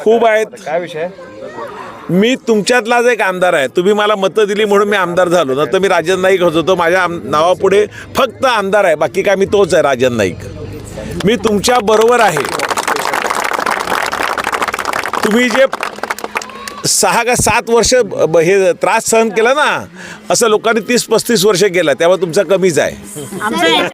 खूप आहेत. काय विषय? मी तुमच्यातलाच एक आमदार आहे. तुम्ही मला मतं दिली म्हणून मी आमदार झालो. ना तर मी राजन नाईक होत. होतो माझ्या आम नावापुढे फक्त आमदार आहे. बाकी काय मी तोच आहे राजन नाईक. मी तुमच्या बरोबर आहे. तुम्ही जे सहा का सात वर्ष हे त्रास सहन केला ना असं लोकांनी तीस पस्तीस वर्ष केलं. त्यामुळे तुमचा कमीच आहे.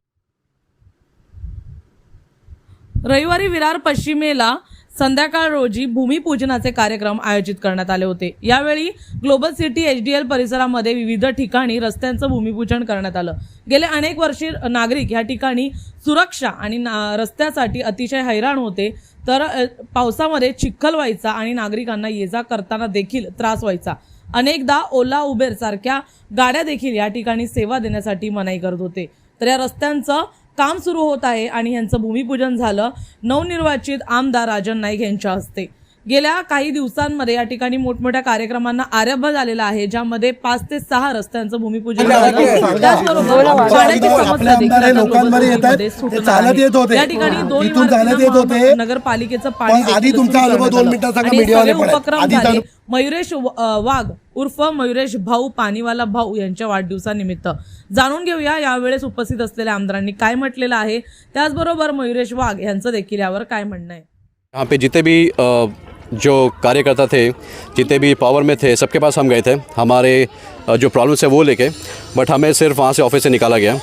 रविवारी विरार पश्चिमेला संध्याकाळ रोजी भूमिपूजनाचे कार्यक्रम आयोजित करण्यात आले होते. यावेळी global city H D L परिसरामध्ये विविध ठिकाणी रस्त्यांचं भूमिपूजन करण्यात आलं. गेले अनेक वर्षे नागरिक या ठिकाणी सुरक्षा आणि ना- रस्त्यासाठी अतिशय हैराण होते. तर पावसामध्ये चिखल व्हायचा आणि नागरिकांना ये जा करताना देखील त्रास व्हायचा. अनेकदा ओला उबेर सारख्या गाड्या देखील या ठिकाणी सेवा देण्यासाठी मनाई करत होते. तर या रस्त्यांचं काम सुरू होत आहे आणि यांचं भूमिपूजन झालं. नवनिर्वाचित आमदार राजन नाईक यांच्या हस्ते. गेल्या काही दिवसांमध्ये या ठिकाणी मोठमोठ्या कार्यक्रमांना आरंभ झालेला आहे ज्यामध्ये पाच ते सहा रस्त्यांचं भूमिपूजन हे. या ठिकाणी दोन नगरपालिकेचं पाणी सगळे. उपक्रम आधी झाले. चालू- मयुरेश वाघ उर्फ मयुरेश भाऊ पाणीवाला भाऊ यांच्या वाढदिवसानिमित्त. जाणून घेऊया यावेळेस उपस्थित असलेल्या आमदारांनी काय म्हटलेलं आहे. त्याचबरोबर मयुरेश वाघ यांचं देखील यावर काय म्हणणं आहे? यहाँ पे जितने भी जो कार्यकर्ता थे जितने भी पावर में थे सबके पास हम गए थे। हमारे जो प्रॉब्लम्स है वो लेके बट हमें सिर्फ़ वहाँ से ऑफ़िस से निकाला गया।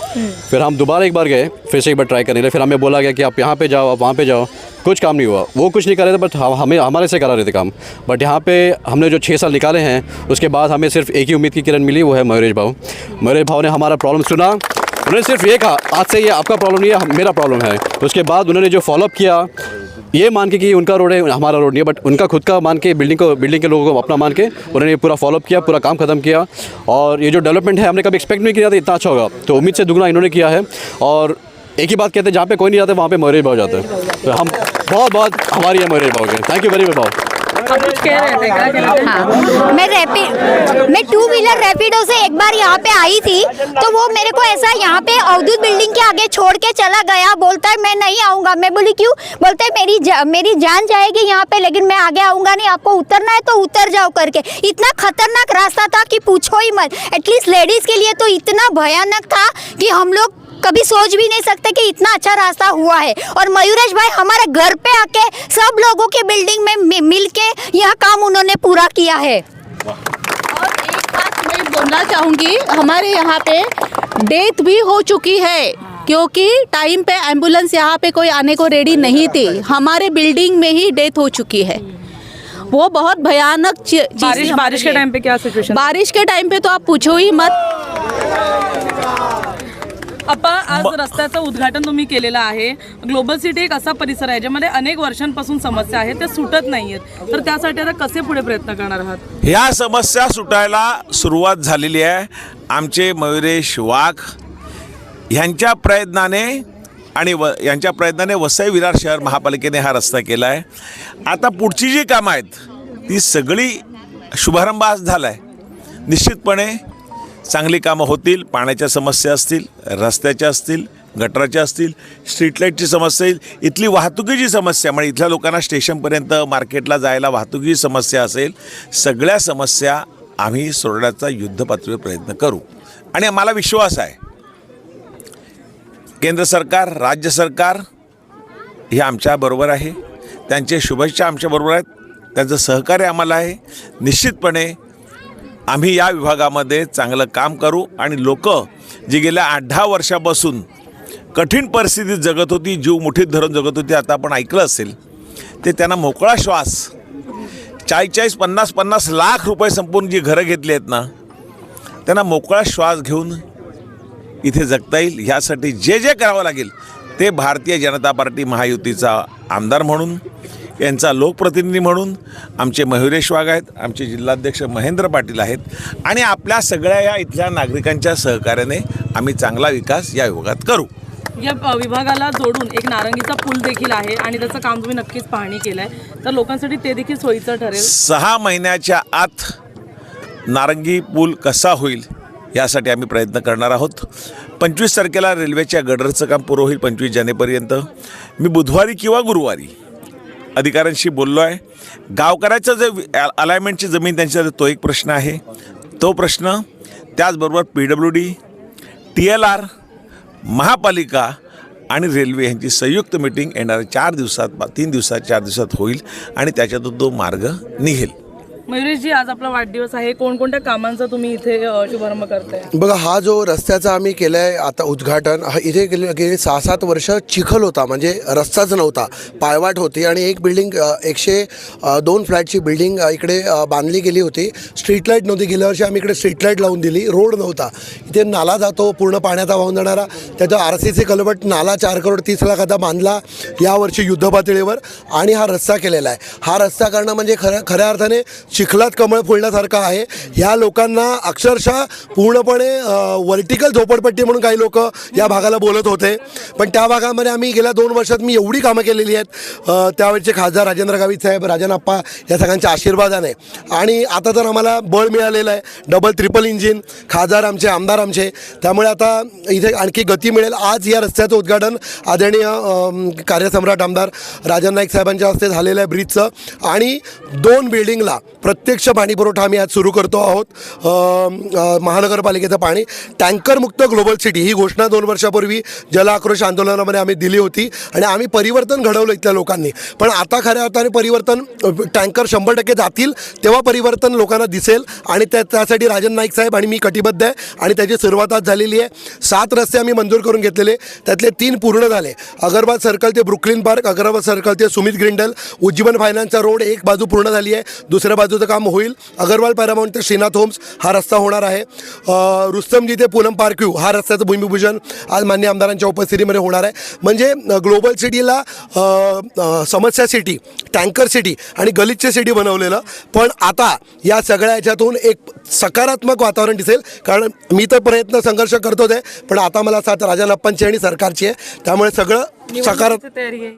फिर हम दोबारा एक बार गए फिर से एक बार ट्राई करने लिए फिर हमें बोला गया कि आप यहाँ पे जाओ आप वहाँ पे जाओ कुछ काम नहीं हुआ। वो कुछ नहीं कर रहे थे बट हमें हमारे से करा रहे थे काम। बट यहाँ पे हमने जो छः साल निकाले हैं उसके बाद हमें सिर्फ़ एक ही उम्मीद की किरण मिली वो है मयूरेश भाव मयूरेश भाव ने हमारा प्रॉब्लम सुना। उन्होंने सिर्फ़ ये कहा आज से ये आपका प्रॉब्लम नहीं है मेरा प्रॉब्लम है। उसके बाद उन्होंने जो फॉलोअप किया ये मान के कि उनका रोड है, हमारा रोड नहीं है बट उनका खुद का मान के बिल्डिंग को बिल्डिंग के लोगों को अपना मान के उन्होंने पूरा फॉलोअप किया, पूरा काम खत्म किया। और ये जो डेवलपमेंट है, हमने कभी एक्सपेक्ट नहीं किया था, इतना अच्छा होगा। तो उम्मीद से दुगना इन्होंने किया है। और एक ही बात कहते हैं, जहाँ पे कोई नहीं जाता, वहाँ पे मयूरेश भाव जाते हैं। तो हम बहुत बहुत हमारी है मयूरेश भाव के thank you very much Bhav मैं रैपिड मैं टू व्हीलर रैपिडो से एक बार यहाँ पे आई थी तो वो मेरे को ऐसा यहाँ पे अवधूत बिल्डिंग के आगे छोड़ के चला गया बोलता है मैं नहीं आऊँगा। मैं बोली क्यों? बोलता है मेरी जा, मेरी जान जाएगी यहाँ पे लेकिन मैं आगे आऊँगा नहीं आपको उतरना है तो उतर जाओ करके। इतना खतरनाक रास्ता था कि पूछो ही मत। एटलीस्ट लेडीज़ के लिए तो इतना भयानक था कि हम लोग कभी सोच भी नहीं सकते कि इतना अच्छा रास्ता हुआ है। और मयूरेश भाई हमारे घर पे आके सब लोगों के बिल्डिंग में मिल के यह काम उन्होंने पूरा किया है। और एक बात मैं बोलना चाहूँगी हमारे यहाँ पे डेथ भी हो चुकी है क्योंकि टाइम पे एंबुलेंस यहाँ पे कोई आने को रेडी नहीं थी। हमारे बिल्डिंग में ही डेथ हो चुकी है। वो बहुत भयानक बारिश बारिश के टाइम पे क्या सिचुएशन बारिश के टाइम पे तो आप पूछो ही मत। आपण आज रस्त्याचं उद्घाटन तुम्ही केलेलं आहे. ग्लोबल सिटी एक असा परिसर आहे ज्यामध्ये अनेक वर्षांपासून समस्या आहेत त्या सुटत नाहीयेत. तर त्यासाठी आता कसे पुढे प्रयत्न करणार आहात? ह्या समस्या सुटायला सुरुवात झालेली आहे. आमचे मयुरेश वाघ ह्यांच्या प्रयत्नाने आणि व यांच्या प्रयत्नाने वसई विरार शहर महापालिकेने हा रस्ता केला आहे आता पुढची जी कामं आहेत ती सगळी शुभारंभ आज झाला आहे निश्चितपणे चांगली कामं होतील पाण्याच्या समस्या असतील रस्त्याच्या असतील गटराच्या असतील स्ट्रीट लाईटची समस्या येईल. इथली वाहतुकीची समस्या म्हणजे इथल्या लोकांना स्टेशनपर्यंत मार्केटला जायला वाहतुकीची समस्या असेल सगळ्या समस्या आम्ही सोडण्याचा युद्धपातळीवर प्रयत्न करू. आणि मला विश्वास आहे. केंद्र सरकार राज्य सरकार हे आमच्याबरोबर आहे. त्यांचे शुभेच्छा आमच्याबरोबर आहेत. त्यांचं सहकार्य आम्हाला आहे. निश्चितपणे आम्ही या विभागामध्ये चांगलं काम करू आणि लोक जी गेल्या आठ दहा वर्षापासून कठीण परिस्थितीत जगत होती जीव मुठीत धरून जगत होती आता आपण ऐकलं असेल ते त्यांना मोकळा श्वास चाळीस चाळीस पन्नास पन्नास लाख रुपये संपून जी घरं घेतली आहेत ना त्यांना मोकळा श्वास घेऊन इथे जगता येईल. ह्यासाठी जे जे करावं लागेल ते भारतीय जनता पार्टी महायुतीचा आमदार म्हणून यांचा लोकप्रतिनिधी म्हणून आमचे मयुरेश वाघ आहेत आमचे जिल्हाध्यक्ष महेंद्र पाटील आहेत आणि आपल्या सगळ्या या इथल्या नागरिकांच्या सहकार्याने आम्ही चांगला विकास या विभागात करू. या विभागाला जोडून एक नारंगीचा पूल देखील आहे आणि त्याचं काम तुम्ही नक्कीच पाहणी केलंय. तर लोकांसाठी ते देखील सोयीचं ठरेल. सहा महिन्याच्या आत नारंगी पूल कसा होईल यासाठी आम्ही प्रयत्न करणार आहोत. पंचवीस तारखेला रेल्वेच्या गडरचं काम पुरं होईल पंचवीस जानेपर्यंत मी बुधवारी किंवा गुरुवारी अधिकाऱ्यांशी बोललो आहे. गावकऱ्याचं जे अलायमेंटची जमीन त्यांच्या तो एक प्रश्न आहे. तो प्रश्न त्याचबरोबर P W D T L R महापालिका आणि रेल्वे यांची संयुक्त मिटिंग येणाऱ्या चार दिवसात बा- तीन दिवसात चार दिवसात होईल आणि त्याच्यातून तो मार्ग निघेल. मयुरेशजी आज आपला वाढदिवस आहे. कोणकोणत्या कामांचा तुम्ही इथे शुभारंभ करताय? बघा हा जो रस्त्याचा आम्ही केला आहे आता उद्घाटन हा इथे गेले गेले सहा सात वर्ष चिखल होता. म्हणजे रस्ताच नव्हता. पायवाट होती आणि एक बिल्डिंग एकशे दोन फ्लॅटची बिल्डिंग इकडे बांधली गेली होती. स्ट्रीट लाइट नव्हती. गेल्या वर्षी आम्ही इकडे स्ट्रीट लाइट लावून दिली. रोड नव्हता. इथे नाला जातो पूर्ण पाण्याचा वाहून जाणारा. त्याचा आर सी सी कलबट नाला चार करोड तीस लाखाचा बांधला यावर्षी युद्धपातळीवर. आणि हा रस्ता केलेला आहे. हा रस्ता करणं म्हणजे खऱ्या खऱ्या अर्थाने चिखलात कमळ फुलण्यासारखं आहे. ह्या लोकांना अक्षरशः पूर्णपणे वर्टिकल झोपडपट्टी म्हणून काही लोक या भागाला बोलत होते. पण त्या भागामध्ये आम्ही गेल्या दोन वर्षात मी एवढी कामं केलेली आहेत. त्यावेळचे खासदार राजेंद्र गावित साहेब राजनाप्पा या सगळ्यांच्या आशीर्वादाने. आणि आता तर आम्हाला बळ मिळालेलं आहे. डबल ट्रिपल इंजिन खासदार आमचे आमदार आमचे. त्यामुळे आता इथे आणखी गती मिळेल. आज या रस्त्याचं उद्घाटन आदरणीय कार्यसम्राट आमदार राजन नाईक साहेबांच्या हस्ते झालेलं आहे ब्रिजचं. आणि दोन बिल्डिंगला प्रत्यक्ष पाणीपुरवठा आम्ही आज सुरू करतो आहोत. महानगरपालिकेचं पाणी. टँकरमुक्त ग्लोबल सिटी ही घोषणा दोन वर्षापूर्वी जल आक्रोश आंदोलनामध्ये आम्ही दिली होती आणि आम्ही परिवर्तन घडवलं इथल्या लोकांनी. पण आता खऱ्या अर्थाने परिवर्तन टँकर शंभर टक्के जातील तेव्हा परिवर्तन लोकांना दिसेल आणि त्या त्यासाठी राजन नाईक साहेब आणि मी कटिबद्ध आहे आणि त्याची सुरुवात आज झालेली आहे. सात रस्ते आम्ही मंजूर करून घेतलेले. त्यातले तीन पूर्ण झाले. अगरबाद सर्कल ते ब्रुकलिन पार्क अगरबाद सर्कल ते सुमित ग्रिंडल उज्जीवन फायनान्सचा रोड एक बाजू पूर्ण झाली आहे. दुसऱ्या बाजूचं काम होईल. अगरवाल पॅरामाउंट ते श्रीनाथ होम्स हा रस्ता होणार आहे. रुस्तमजी ते पूनम पार्क व्यू हा रस्त्याचं भूमिपूजन आज मान्य आमदारांच्या उपस्थितीमध्ये होणार आहे. म्हणजे ग्लोबल सिटीला समस्या सिटी टँकर सिटी आणि गलिच्छ सिटी बनवलेलं. पण आता या सगळ्या याच्यातून एक सकारात्मक वातावरण दिसेल. कारण मी तर प्रयत्न संघर्ष करतोच आहे. पण आता मला साथ राजन अप्पांची आणि सरकारची आहे. त्यामुळे सगळं सकारात्मक तयारी आहे.